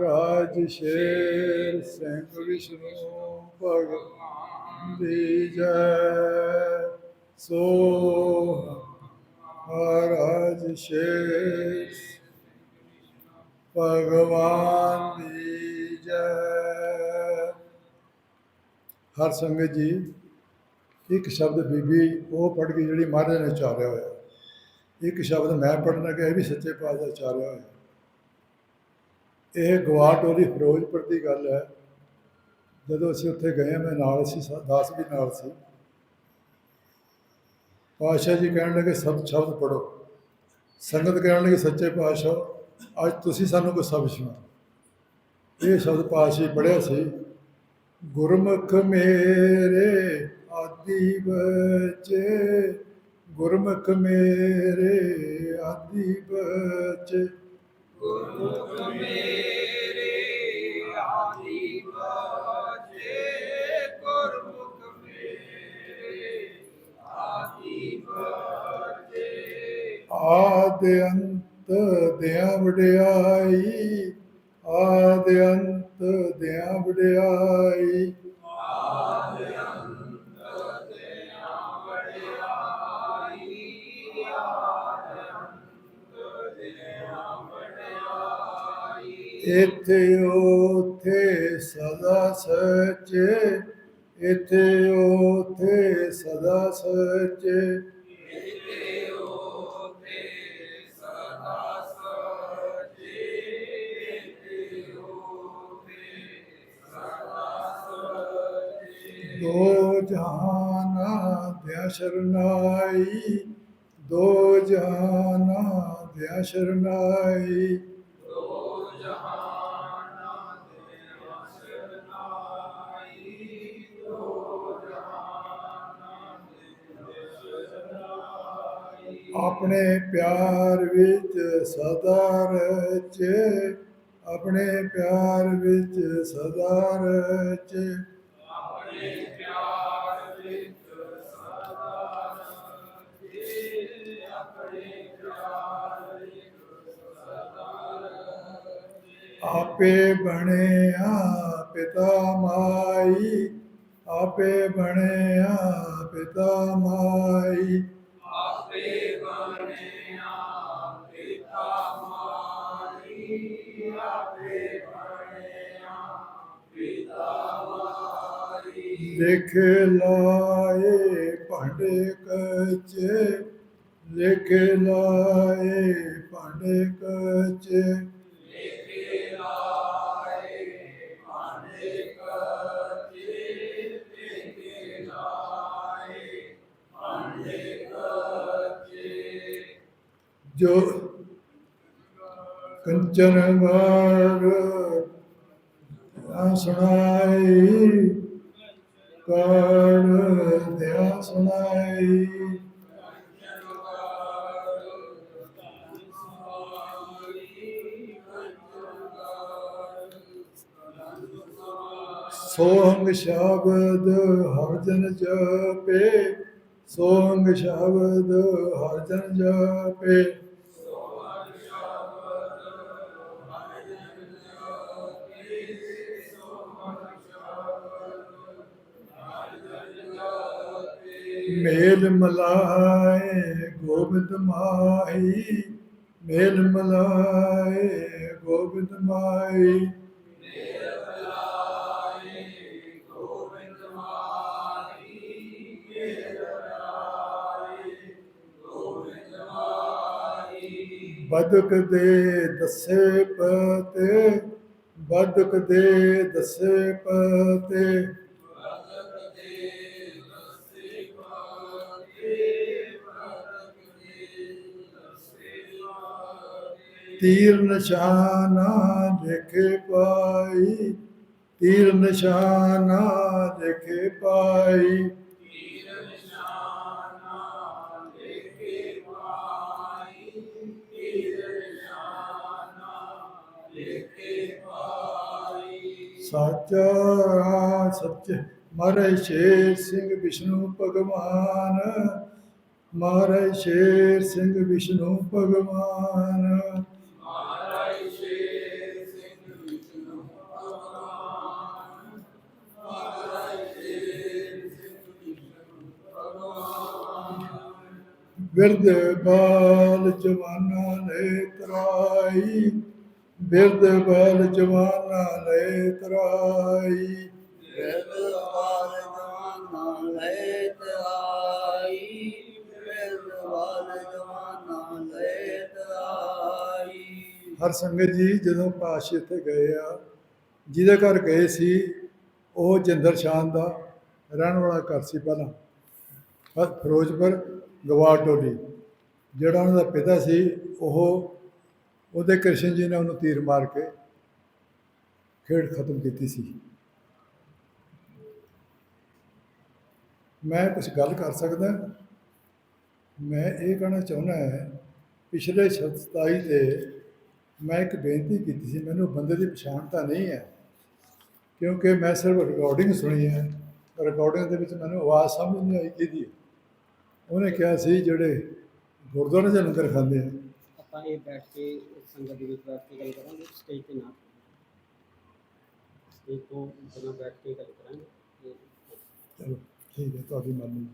ਰਾਜ ਸ਼ੇਰ ਸਿੰਘ ਵਿਸ਼ਨੂੰ ਭਗਵਾਨ ਦੀ ਜੈ। ਸੋ ਰਾਜ ਸ਼ੇਰ ਭਗਵਾਨ ਦੀ ਜੈ। ਹਰ ਸੰਗਤ ਜੀ, ਇੱਕ ਸ਼ਬਦ ਬੀਬੀ ਉਹ ਪੜ੍ਹ ਕੇ ਜਿਹੜੀ ਮਹਾਰਾਜ ਨੇ ਉਚਾਰਿਆ ਹੋਇਆ। ਇੱਕ ਸ਼ਬਦ ਮੈਂ ਪੜ੍ਹਨਾ ਕਿ ਇਹ ਵੀ ਸੱਚੇ ਪਾਤਸ਼ਾਹ ਉਚਾਰਿਆ ਹੋਇਆ। ਇਹ ਗਵਾਟੋਲੀ ਫਿਰੋਜ਼ਪੁਰ ਦੀ ਗੱਲ ਹੈ। ਜਦੋਂ ਅਸੀਂ ਉੱਥੇ ਗਏ, ਮੈਂ ਨਾਲ ਸੀ, ਸ- ਦਾਸ ਵੀ ਨਾਲ ਸੀ। ਪਾਤਸ਼ਾਹ ਜੀ ਕਹਿਣ ਲੱਗੇ, ਸਭ ਸ਼ਬਦ ਪੜੋ ਸੰਗਤ ਕਹਿਣ ਲੱਗੇ, ਸੱਚੇ ਪਾਤਸ਼ਾਹ, ਅੱਜ ਤੁਸੀਂ ਸਾਨੂੰ ਕੋਈ ਸ਼ਬਦ ਸੁਣਾਓ ਇਹ ਸ਼ਬਦ ਪਾਤਸ਼ਾਹ ਜੀ ਪੜਿਆ ਸੀ। ਗੁਰਮੁਖ ਮੇਰੇ ਆਦੀ ਬਚੇ, ਗੁਰਮੁਖ ਮੇਰੇ ਆਦੀ ਬਚੇ। ਮੇਰੇ ਆਦੀ ਬਾਜੇ ਗੁਰਮੁਖ ਮੇਰੇ ਆਦੀ ਬਾਜੇ ਆਦ ਅੰਤ ਦਿਆਂ ਵਡਿਆਈ ਆਦ ਅੰਤ ਦਿਆਂ ਵਡਿਆਈ ਇਥੇ ਉਥੇ ਸਦਾ ਸੱਚੇ, ਇਥੇ ਉਥੇ ਸਦਾ ਸੱਚੇ। ਇਤੇ ਹੋਤੇ ਸਦਾ ਸਜੇ ਇਤੇ ਹੋਤੇ ਸਦਾ ਸਜੇ ਦੋ ਜਹਾਨਾ ਦਿਆ ਸ਼ਰਨਾਈ ਦੋ ਜਹਾਨਾ ਦਿਆ ਸ਼ਰਨਾਈ ਆਪਣੇ ਪਿਆਰ ਵਿੱਚ ਸਦਾ ਰਚੇ, ਆਪਣੇ ਪਿਆਰ ਵਿੱਚ ਸਦਾ ਰਚੇ। ਆਪਣੇ ਪਿਆਰ ਵਿੱਚ ਸਦਾ ਰਚੇ ਆਪਣੇ ਪਿਆਰ ਵਿੱਚ ਸਦਾ ਰਚੇ ਆਪੇ ਬਣਿਆ ਪਿਤਾ ਮਾਈ, ਆਪੇ ਬਣਿਆ ਪਿਤਾ ਮਾਈ। ਆਪੇ ਬਣਿਆ ਪਿਤਾ ਮਾਰੀ ਆਪੇ ਬਣਿਆ ਪਿਤਾ ਮਾਰੀ ਲਿਖ ਲਾਏ ਭਾਂਡੇ ਕੱਚੇ, ਲਿਖ ਲਾਏ ਭਾਂਡੇ ਕਚੇ। ਜੋ ਕੰਚਨ ਵਾਰ ਆ ਸੁਣਾਈ ਕਾੜ ਦਿਆ ਸੁਣਾਈ। ਸੋਹੰਗ ਸ਼ਬਦ ਹਰ ਜਨ ਜਪੇ, ਸੋਹੰਗ ਸ਼ਬਦ ਹਰ ਜਨ ਜਪੇ। ਮੇਲ ਮਲਾਏ, ਗੋਬਿੰਦ ਮਾਈ ਮੇਲ ਮਲਾਏ, ਗੋਬਿੰਦ ਮਾਈ ਗੋਬਿੰਦ ਮਾਰੀ ਮੇਰਾਏ ਗੋਬਿੰਦ ਮਾਰੀ ਬਦਕ ਦੇ ਦਸੇ ਪਤੇ, ਬਦਕ ਦੇ ਦਸੇ ਪਤੇ। ਤੀਰ ਨਿਸ਼ਾਨਾ ਦੇਖੇ ਪਾਈ, ਤੀਰ ਨਿਸ਼ਾਨਾ ਦੇਖੇ ਪਾਈ। ਤੀਰ ਸਾਚਾ ਸੱਚ, ਮਾਰੇ ਸ਼ੇਰ ਸਿੰਘ ਵਿਸ਼ਨੂੰ ਭਗਵਾਨ। ਮਾਰੇ ਸ਼ੇਰ ਸਿੰਘ ਵਿਸ਼ਨੂੰ ਭਗਵਾਨ। ਬਿਰਧ ਬਾਲ ਜਵਾਨਾ ਨੇ ਤਰਾਈ ਬਿਰਧ ਬਾਲ ਜਵਾਨਾ ਨੇ ਤਰਾਈ। ਬਿਰਦਵਾਲ ਜਵਾਨਾ ਲੈ ਤਰਾਈ ਬਿਰਦਵਾਲ ਜਵਾਨਾ ਲੈ ਤਰਾਈ। ਹਰ ਸੰਗਤ ਜੀ ਜਦੋਂ ਪਾਸ਼ੇ ਇੱਥੇ ਗਏ ਆ ਜਿਹਦੇ ਘਰ ਗਏ ਸੀ ਉਹ ਜਿੰਦਰ ਸ਼ਾਨ ਦਾ ਰਹਿਣ ਵਾਲਾ ਘਰ ਸੀ ਪਹਿਲਾਂ। ਫਿਰੋਜ਼ਪੁਰ ਗਵਾਰ ਟੋਲੀ। ਜਿਹੜਾ ਉਹਨਾਂ ਦਾ ਪਿਤਾ ਸੀ, ਉਹ ਉਹਦੇ ਕ੍ਰਿਸ਼ਨ ਜੀ ਨੇ ਉਹਨੂੰ ਤੀਰ ਮਾਰ ਕੇ ਖੇਡ ਖਤਮ ਕੀਤੀ ਸੀ। ਮੈਂ ਕੁਝ ਗੱਲ ਕਰ ਸਕਦਾ? ਮੈਂ ਇਹ ਕਹਿਣਾ ਚਾਹੁੰਦਾ ਹੈ, ਪਿਛਲੇ 27 ਤੇ ਮੈਂ ਇੱਕ ਬੇਨਤੀ ਕੀਤੀ ਸੀ, ਮੈਨੂੰ ਬੰਦੇ ਦੀ ਪਛਾਣ ਤਾਂ ਨਹੀਂ ਹੈ, ਕਿਉਂਕਿ ਮੈਂ ਸਿਰਫ ਰਿਕਾਰਡਿੰਗ ਸੁਣੀ ਹੈ। ਰਿਕਾਰਡਿੰਗ ਦੇ ਵਿੱਚ ਮੈਨੂੰ ਆਵਾਜ਼ ਸਮਝ ਨਹੀਂ ਆਈ ਕਿਹਦੀ ਹੈ। ਉਹਨੇ ਕਿਹਾ ਸੀ ਜਿਹੜੇ ਗੁਰਦੁਆਰੇ ਦੇ ਲੰਗਰ ਖਾਂਦੇ ਆ। ਆਪਾਂ ਇਹ ਬੈਠ ਕੇ ਸੰਗਤ ਦੇ ਵਿੱਚ ਬੈਠ ਕੇ ਗੱਲ ਕਰਾਂਗੇ ਸਟੇਜ ਤੇ ਨਾ। ਸਟੇਜ ਤੋਂ ਬਿਨਾਂ ਬੈਠ ਕੇ ਗੱਲ ਕਰਾਂਗੇ। ਚਲੋ ਠੀਕ ਹੈ ਤੁਹਾਡੀ ਮਰਜ਼ੀ।